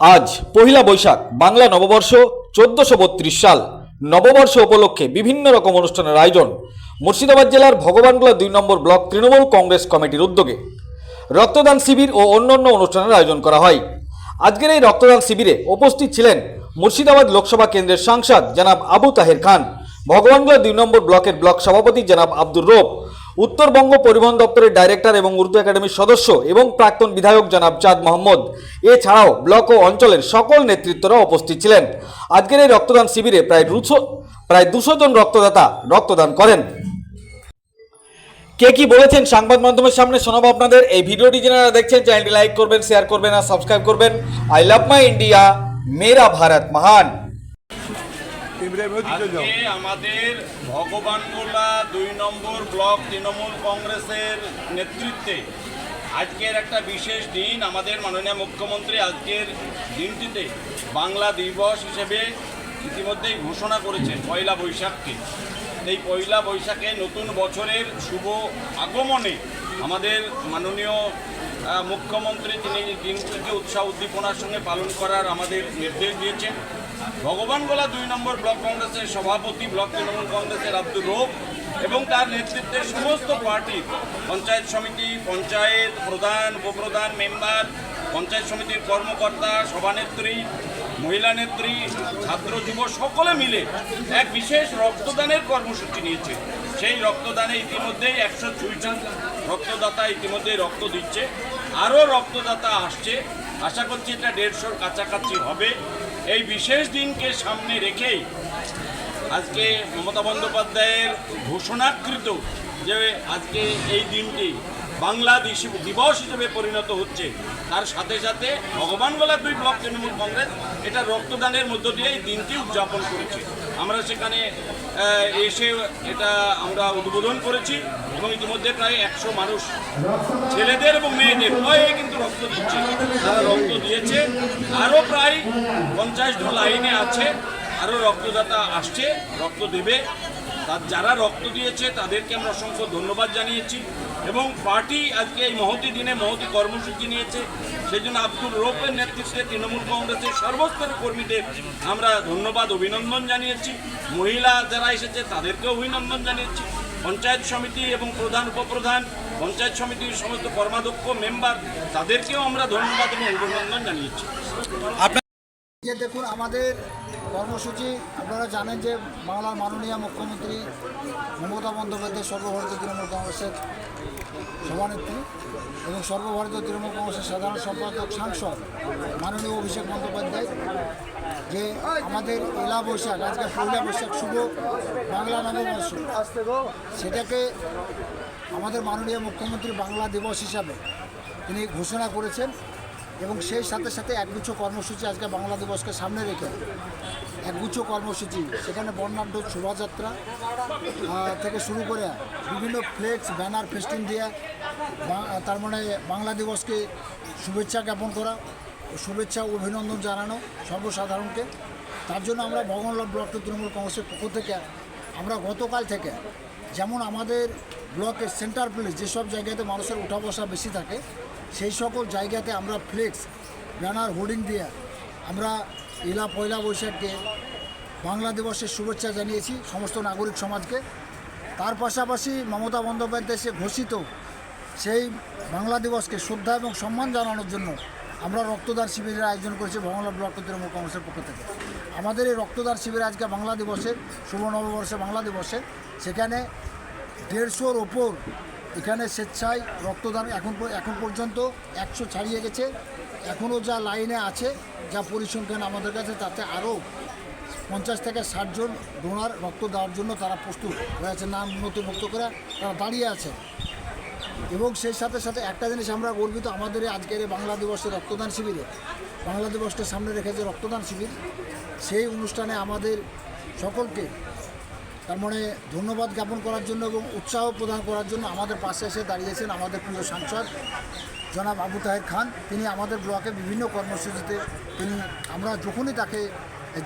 আজ পহিলা বৈশাখ, বাংলা নববর্ষ, চোদ্দশো বত্রিশ সাল। নববর্ষ উপলক্ষে বিভিন্ন রকম অনুষ্ঠানের আয়োজন। মুর্শিদাবাদ জেলার ভগবানগোলা দুই নম্বর ব্লক তৃণমূল কংগ্রেস কমিটির উদ্যোগে। রক্তদান শিবির ও অন্যান্য অনুষ্ঠানের আয়োজন করা হয়। আজকের এই রক্তদান শিবিরে উপস্থিত ছিলেন মুর্শিদাবাদ লোকসভা কেন্দ্রের সাংসদ জনাব আবু তাহের খান, ভগবানগোলা দুই নম্বর ব্লকের ব্লক সভাপতি জনাব আব্দুর রোপ উত্তরবঙ্গ পরিবহন দপ্তরের ডাইরেক্টর এবং উর্দু একাডেমির সদস্য এবং প্রাক্তন বিধায়ক জনাব চাঁদ মোহাম্মদ। এছাড়াও ব্লক ও অঞ্চলের সকল নেতৃত্বরা উপস্থিত ছিলেন। আজকের এই রক্তদান শিবিরে প্রায় দুশো প্রায় দুশো জন রক্তদাতা রক্তদান করেন। কে কি বলেছেন সংবাদ মাধ্যমের সামনে শোনাবো আপনাদের। এই ভিডিওটি যারা দেখছেন, চ্যানেলটি লাইক করবেন শেয়ার করবেন আর সাবস্ক্রাইব করবেন। আই লাভ মাই ইন্ডিয়া মেরা ভারত মহান আজকে আমাদের ভগবানগোলা দুই নম্বর ব্লক তৃণমূল কংগ্রেসের নেতৃত্বে আজকের একটা বিশেষ দিন আমাদের মাননীয় মুখ্যমন্ত্রী আজকের দিনটিতে বাংলা দিবস হিসেবে ইতিমধ্যেই ঘোষণা করেছেন পয়লা বৈশাখকে। এই পয়লা বৈশাখে নতুন বছরের শুভ আগমনে আমাদের মাননীয় মুখ্যমন্ত্রী তিনি দিনটিকে উৎসাহ উদ্দীপনার সঙ্গে পালন করার আমাদের নির্দেশ দিয়েছেন। ভগবানগোলা দুই নম্বর ব্লক কংগ্রেসের সভাপতি ব্লক তৃণমূল কংগ্রেসের আব্দুর রৌফ এবং তার নেতৃত্বে সমস্ত পার্টির পঞ্চায়েত সমিতি, পঞ্চায়েত প্রধান, উপপ্রধান, মেম্বার, পঞ্চায়েত সমিতির কর্মকর্তা, সভানেত্রী, মহিলা নেত্রী, ছাত্র যুব সকলে মিলে এক বিশেষ রক্তদানের কর্মসূচি নিয়েছে। সেই রক্তদানে ইতিমধ্যেই একশো জন রক্তদাতা ইতিমধ্যেই রক্ত দিচ্ছে। আরও রক্তদাতা আসছে। আশা করছি এটা দেড়শোর কাছাকাছি হবে। এই বিশেষ দিনকে সামনে রেখেই আজকে মমতা বন্দ্যোপাধ্যায়ের ঘোষণাকৃত যে আজকে এই দিনটি বাংলা দিবস হিসেবে পরিণত হচ্ছে, তার সাথে সাথে ভগবানগোলা দুই ব্লক তৃণমূল কংগ্রেস এটা রক্তদানের মধ্য দিয়ে এই দিনটি উদযাপন করেছে। আমরা সেখানে এসে এটা আমরা উদ্বোধন করেছি। এবং ইতিমধ্যে প্রায় একশো মানুষ ছেলেদের এবং মেয়েদের উভয়ে কিন্তু রক্ত দিচ্ছে। তারা রক্ত দিয়েছে। আরও প্রায় পঞ্চাশ জন লাইনে আছে। আরও রক্তদাতা আসছে, রক্ত দেবে। তার যারা রক্ত দিয়েছে, তাদেরকে আমরা অসংখ্য ধন্যবাদ জানিয়েছি। এবং পার্টি আজকে এই মহতি দিনে মহতি কর্মসূচি নিয়েছে। সেই জন্য আব্দুল রৌফের নেতৃত্বে তৃণমূল কংগ্রেসের সর্বস্তরের কর্মীদের আমরা ধন্যবাদ, অভিনন্দন জানিয়েছি। মহিলা যারা এসেছে, তাদেরকেও অভিনন্দন জানিয়েছি। পঞ্চায়েত সমিতি এবং প্রধান উপপ্রধান, পঞ্চায়েত সমিতির সমস্ত কর্মাধ্যক্ষ, মেম্বার, তাদেরকেও আমরা ধন্যবাদ এবং অভিনন্দন জানিয়েছি। দেখুন, আমাদের কর্মসূচি, আপনারা জানেন যে বাংলার মাননীয় মুখ্যমন্ত্রী মমতা বন্দ্যোপাধ্যায়, সর্বভারতীয় তৃণমূল কংগ্রেসের সভানেত্রী এবং সর্বভারতীয় তৃণমূল কংগ্রেসের সাধারণ সম্পাদক, সাংসদ মাননীয় অভিষেক বন্দ্যোপাধ্যায়। যে আমাদের এলা বৈশাখ, আজকে পয়লা বৈশাখ শুভ বাংলা নববর্ষ সেটাকে আমাদের মাননীয় মুখ্যমন্ত্রী বাংলা দিবস হিসাবে তিনি ঘোষণা করেছেন এবং সেই সাথে সাথে একগুচ্ছ কর্মসূচি আজকে বাংলা দিবসকে সামনে রেখে একগুচ্ছ কর্মসূচি, সেখানে বর্ণাঢ্য শোভাযাত্রা থেকে শুরু করে বিভিন্ন ফ্লেক্স, ব্যানার, ফেস্টিন দিয়ে তার মানে বাংলা দিবসকে শুভেচ্ছা জ্ঞাপন করা শুভেচ্ছা অভিনন্দন জানানো সর্বসাধারণকে। তার জন্য আমরা ভগবানলাল ব্লক তৃণমূল কংগ্রেসের পক্ষ থেকে, আমরা গতকাল থেকে যেমন আমাদের ব্লকের সেন্টার প্লেস যেসব জায়গাতে মানুষের উঠা বসা বেশি থাকে, সেই সকল জায়গাতে আমরা ফ্লেক্স, ব্যানার, হোর্ডিং দিয়ে আমরা ইলা পয়লা বৈশাখকে, বাংলা দিবসের শুভেচ্ছা জানিয়েছি সমস্ত নাগরিক সমাজকে। তার পাশাপাশি মমতা বন্দ্যোপাধ্যায় সে ঘোষিত সেই বাংলা দিবসকে শ্রদ্ধা এবং সম্মান জানানোর জন্য আমরা রক্তদান শিবিরের আয়োজন করেছি ভগবান ব্লক তৃণমূল কংগ্রেসের পক্ষ থেকে। আমাদের এই রক্তদান শিবির আজকে বাংলা দিবসের শুভ নববর্ষে বাংলা দিবসে। সেখানে দেড়শোর ওপর এখানে স্বেচ্ছায় রক্তদান এখন এখন পর্যন্ত একশো ছাড়িয়ে গেছে। এখনও যা লাইনে আছে, যা পরিসংখ্যান আমাদের কাছে, তাতে আরও পঞ্চাশ থেকে ষাটজন ডোনার রক্ত দেওয়ার জন্য তারা প্রস্তুত। হয়েছে নাম নথিভুক্ত করে তারা দাঁড়িয়ে আছে। এবং সেই সাথে সাথে একটা জিনিস আমরা গর্বিত, আমাদের আজকের এই বাংলা দিবসের রক্তদান শিবিরে, বাংলা দিবসকে সামনে রেখে যে রক্তদান শিবির, সেই অনুষ্ঠানে আমাদের সকলকে তার মানে ধন্যবাদ জ্ঞাপন করার জন্য এবং উৎসাহ প্রদান করার জন্য আমাদের পাশে এসে দাঁড়িয়েছেন আমাদের প্রিয় সাংসদ জনাব আবু তাহের খান। তিনি আমাদের ব্লকে বিভিন্ন কর্মসূচিতে, তিনি, আমরা যখনই তাকে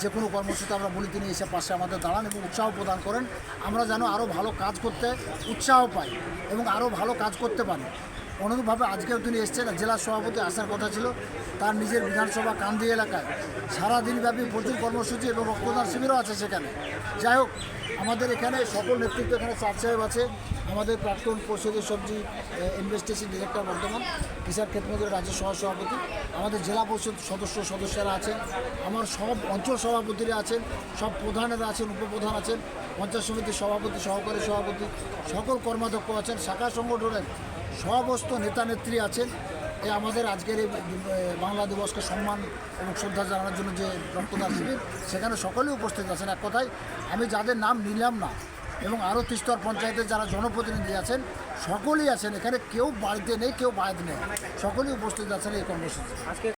যে কোনো কর্মসূচিতে আমরা বলি, তিনি এসে পাশে আমাদের দাঁড়ান এবং উৎসাহ প্রদান করেন। আমরা যেন আরও ভালো কাজ করতে উৎসাহ পাই এবং আরও ভালো কাজ করতে পারি। অনুরূপভাবে আজকেও তিনি এসছেন। জেলা সভাপতি আসার কথা ছিল। তার নিজের বিধানসভা কান্দি এলাকায়। সারাদিনব্যাপী প্রচুর কর্মসূচি এবং রক্তদান শিবিরও আছে সেখানে। যাই হোক, আমাদের এখানে সকল নেতৃত্ব এখানে চার সাহেব আছে। আমাদের প্রাক্তন পরিষদের সবজি ইনভেস্টিগেশন ডিরেক্টর বর্তমান কিষার ক্ষেত্রমন্ত্রীর রাজ্য সহ সভাপতি। আমাদের জেলা পরিষদ সদস্য, সদস্যরা আছেন। আমার সব অঞ্চল সভাপতিরা আছেন। সব প্রধানেরা আছেন, উপপ্রধান আছেন। পঞ্চায়েত সমিতির সভাপতি, সহকারী সভাপতি, সকল কর্মাধ্যক্ষ আছেন। শাখা সংগঠনের সমস্ত নেতা নেত্রী আছেন। এ আমাদের আজকের এই বাংলা দিবসকে সম্মান এবং শ্রদ্ধা জানানোর জন্য যে রক্তদান শিবির, সেখানে সকলেই উপস্থিত আছেন। এক কথায়, আমি যাদের নাম নিলাম না এবং আরও তিস্তর পঞ্চায়েতের যারা জনপ্রতিনিধি আছেন, সকলেই আছেন এখানে। কেউ বাড়িতে নেই, কেউ বাইরে নেই। সকলেই উপস্থিত আছেন এই কর্মসূচি